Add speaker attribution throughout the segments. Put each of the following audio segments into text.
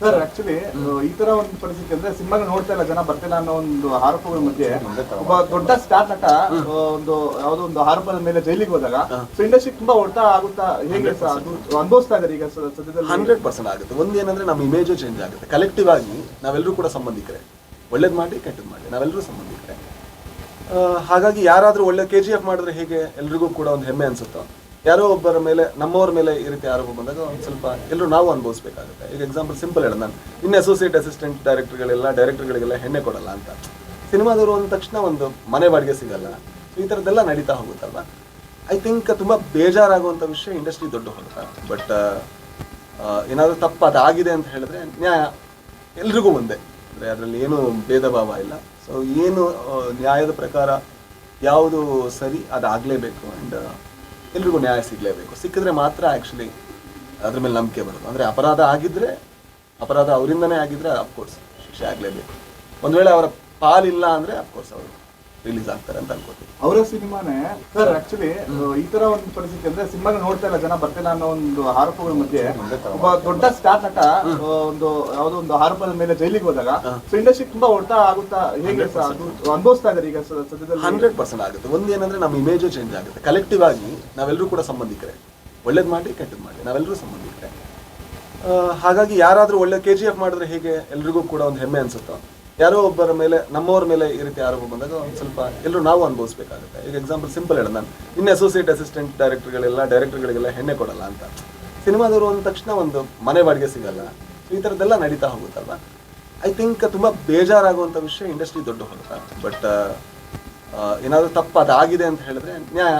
Speaker 1: Sir actually ಈ ತರ ಒಂದು ಪರಿಸ್ಥಿತಿ ಅಂದ್ರೆ ಸಿನಿಮಾ ನೋಡ್ತಾ ಇಲ್ಲ ಜನ ಬರ್ತಿಲ್ಲ ಅನ್ನೋ ಒಂದು ಆರೋಪಗಳ ಮಧ್ಯೆ ಒಬ್ಬ ದೊಡ್ಡ ಸ್ಟಾರ್ ನಟ ಒಂದು ಯಾವ್ದೋ ಒಂದು ಆರೋಪದ ಮೇಲೆ ಜೈಲಿಗೆ ಹೋದಾಗ ಸೊ ಇಂಡಸ್ಟ್ರಿ ತುಂಬಾ ಹೊಡ್ತಾ ಆಗುತ್ತಾ ಹೇಗೆ ಸರ್ ಅದು ಅನುಭವಿಸ್ತಾ ಇದಾರೆ ಈಗ ಸದ್ಯದಲ್ಲಿ?
Speaker 2: ಹಂಡ್ರೆಡ್ ಪರ್ಸೆಂಟ್ ಆಗುತ್ತೆ. ಒಂದೇನಂದ್ರೆ ನಮ್ಮ ಇಮೇಜು ಚೇಂಜ್ ಆಗುತ್ತೆ. ಕಲೆಕ್ಟಿವ್ ಆಗಿ ನಾವೆಲ್ಲರೂ ಕೂಡ ಸಂಬಂಧಿಕರೇ. ಒಳ್ಳೇದ್ ಮಾಡಿ ಕೆಟ್ಟದ್ ಮಾಡಿ ನಾವೆಲ್ಲರೂ ಸಂಬಂಧಿಕರೇ. ಹಾಗಾಗಿ ಯಾರಾದರೂ ಒಳ್ಳೆ ಕೆ ಜಿ ಎಫ್ ಮಾಡಿದ್ರೆ ಹೇಗೆ ಎಲ್ರಿಗೂ ಕೂಡ ಒಂದು ಹೆಮ್ಮೆ ಅನ್ಸುತ್ತೋ? ಯಾರೋ ಒಬ್ಬರ ಮೇಲೆ, ನಮ್ಮವ್ರ ಮೇಲೆ ಈ ರೀತಿ ಆರೋಪ ಬಂದಾಗ ಒಂದು ಸ್ವಲ್ಪ ಎಲ್ಲರೂ ನಾವು ಅನುಭವಿಸಬೇಕಾಗುತ್ತೆ. ಈಗ ಎಕ್ಸಾಂಪಲ್ ಸಿಂಪಲ್ ಹೇಳ ನಾನು ಇನ್ನು ಅಸೋಸಿಯೇಟ್ ಅಸಿಸ್ಟೆಂಟ್ ಡೈರೆಕ್ಟರ್ಗಳೆಲ್ಲ ಡೈರೆಕ್ಟರ್ಗಳಿಗೆಲ್ಲ ಹೆಣ್ಣೆ ಕೊಡಲ್ಲ ಅಂತ. ಸಿನಿಮಾದವರು ಅಂದ ತಕ್ಷಣ ಒಂದು ಮನೆ ಬಾಡಿಗೆ ಸಿಗಲ್ಲ. ಈ ಥರದ್ದೆಲ್ಲ ನಡೀತಾ ಹೋಗುತ್ತಲ್ಲ ಐ ಥಿಂಕ್ ತುಂಬ ಬೇಜಾರಾಗುವಂಥ ವಿಷಯ ಇಂಡಸ್ಟ್ರಿ ದೊಡ್ಡ ಹೊರತ ಬಟ್ ಏನಾದರೂ ತಪ್ಪು ಅದಾಗಿದೆ ಅಂತ ಹೇಳಿದ್ರೆ ನ್ಯಾಯ ಎಲ್ರಿಗೂ ಒಂದೇ. ಅಂದರೆ ಅದರಲ್ಲಿ ಏನು ಭೇದ ಭಾವ ಇಲ್ಲ. ಸೊ ಏನು ನ್ಯಾಯದ ಪ್ರಕಾರ ಯಾವುದು ಸರಿ ಅದಾಗಲೇಬೇಕು. ಆ್ಯಂಡ್ ಎಲ್ರಿಗೂ ನ್ಯಾಯ ಸಿಗಲೇಬೇಕು. ಸಿಕ್ಕಿದ್ರೆ ಮಾತ್ರ ಆ್ಯಕ್ಚುಲಿ ಅದ್ರ ಮೇಲೆ ನಂಬಿಕೆ ಬರೋದು. ಅಂದರೆ ಅಪರಾಧ ಆಗಿದ್ರೆ, ಅಪರಾಧ ಅವರಿಂದನೇ ಆಗಿದ್ರೆ ಅಫ್ಕೋರ್ಸ್ ಶಿಕ್ಷೆ ಆಗಲೇಬೇಕು. ಒಂದು ವೇಳೆ ಅವರ ಪಾಲಿಲ್ಲ ಅಂದರೆ ಅಫ್ಕೋರ್ಸ್ ಅವರು ರಿಲೀಸ್ ಆಗ್ತಾರೆ ಅಂತ ಅನ್ಕೋತೀವಿ
Speaker 1: ಅವರ ಸಿನಿಮಾನೇ ಸರ್ ಆಕ್ಚುಲಿ ಈ ತರ ಒಂದು ಪರಿಸ್ಥಿತಿ ಅಂದ್ರೆ ಸಿನಿಮಾ ನೋಡ್ತಾ ಇಲ್ಲ ಜನ ಬರ್ತೇನೆ ಅನ್ನೋ ಒಂದು ಆರೋಪಗಳ ಮಧ್ಯೆ ಒಬ್ಬ ದೊಡ್ಡ ಸ್ಟಾರ್ ನಟ ಒಂದು ಯಾವುದೋ ಒಂದು ಆರೋಪದ ಮೇಲೆ ಜೈಲಿಗೆ ಹೋದಾಗ ಸೊ ಇಂಡಸ್ಟ್ರಿ ತುಂಬಾ ಹೊಡ್ತಾ ಆಗುತ್ತಾ ಹೇಗೆ ಅನುಭವಿಸ್ತಾ ಇದಾರೆ ಈಗ ಸದ್ಯದಲ್ಲಿ?
Speaker 2: ಹಂಡ್ರೆಡ್ ಪರ್ಸೆಂಟ್ ಆಗುತ್ತೆ. ಒಂದೇನಂದ್ರೆ ನಮ್ಮ ಇಮೇಜು ಚೇಂಜ್ ಆಗುತ್ತೆ. ಕಲೆಕ್ಟಿವ್ ಆಗಿ ನಾವೆಲ್ಲರೂ ಕೂಡ ಸಂಬಂಧಿಕರೇ. ಒಳ್ಳೇದ್ ಮಾಡಿ ಕೆಟ್ಟದ್ ಮಾಡಿ ನಾವೆಲ್ಲರೂ ಸಂಬಂಧಿಕರೇ. ಹಾಗಾಗಿ ಯಾರಾದರೂ ಒಳ್ಳೆ ಕೆ ಜಿ ಎಫ್ ಮಾಡಿದ್ರೆ ಹೇಗೆ ಎಲ್ರಿಗೂ ಕೂಡ ಒಂದು ಹೆಮ್ಮೆ ಅನ್ಸುತ್ತೋ? ಯಾರೋ ಒಬ್ಬರ ಮೇಲೆ, ನಮ್ಮವ್ರ ಮೇಲೆ ಈ ರೀತಿ ಆರೋಪ ಬಂದಾಗ ಒಂದು ಸ್ವಲ್ಪ ಎಲ್ಲರೂ ನಾವು ಅನುಭವಿಸಬೇಕಾಗುತ್ತೆ. ಈಗ ಎಕ್ಸಾಂಪಲ್ ಸಿಂಪಲ್ ಹೇಳ ನಾನು ಇನ್ನು ಅಸೋಸಿಯೇಟ್ ಅಸಿಸ್ಟೆಂಟ್ ಡೈರೆಕ್ಟರ್ಗಳೆಲ್ಲ ಡೈರೆಕ್ಟರ್ಗಳಿಗೆಲ್ಲ ಹೆಣ್ಣೆ ಕೊಡಲ್ಲ ಅಂತ. ಸಿನಿಮಾದವರು ಅಂದ ತಕ್ಷಣ ಒಂದು ಮನೆ ಬಾಡಿಗೆ ಸಿಗಲ್ಲ. ಈ ಥರದ್ದೆಲ್ಲ ನಡೀತಾ ಹೋಗುತ್ತಲ್ವ? ಐ ಥಿಂಕ್ ತುಂಬ ಬೇಜಾರಾಗುವಂಥ ವಿಷಯ ಇಂಡಸ್ಟ್ರಿ ದೊಡ್ಡ ಹೋಗುತ್ತೆ ಬಟ್ ಏನಾದರೂ ತಪ್ಪು ಅದಾಗಿದೆ ಅಂತ ಹೇಳಿದ್ರೆ ನ್ಯಾಯ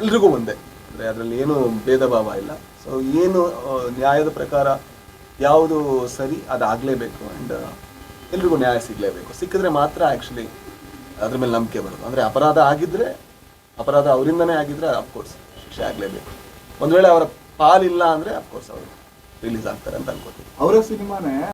Speaker 2: ಎಲ್ರಿಗೂ ಒಂದೇ. ಅಂದರೆ ಅದರಲ್ಲಿ ಏನು ಭೇದ ಭಾವ ಇಲ್ಲ. ಸೊ ಏನು ನ್ಯಾಯದ ಪ್ರಕಾರ ಯಾವುದು ಸರಿ ಅದಾಗಲೇಬೇಕು. ಆ್ಯಂಡ್ ಎಲ್ರಿಗೂ ನ್ಯಾಯ ಸಿಗಲೇಬೇಕು. ಸಿಕ್ಕಿದ್ರೆ ಮಾತ್ರ ಆ್ಯಕ್ಚುಲಿ ಅದ್ರ ಮೇಲೆ ನಂಬಿಕೆ ಬರೋದು. ಅಂದರೆ ಅಪರಾಧ ಆಗಿದ್ರೆ ಅಪರಾಧ ಅವರಿಂದನೇ ಆಗಿದ್ರೆ ಅಫ್ಕೋರ್ಸ್ ಶಿಕ್ಷೆ ಆಗಲೇಬೇಕು. ಒಂದು ವೇಳೆ ಅವರ ಪಾಲಿಲ್ಲ ಅಂದರೆ ಅಫ್ಕೋರ್ಸ್ ಅವರು ರಿಲೀಸ್ ಆಗ್ತಾರೆ ಅಂತ ಅನ್ಕೋತೀವಿ
Speaker 1: ಅವರ ಸಿನಿಮಾನೇ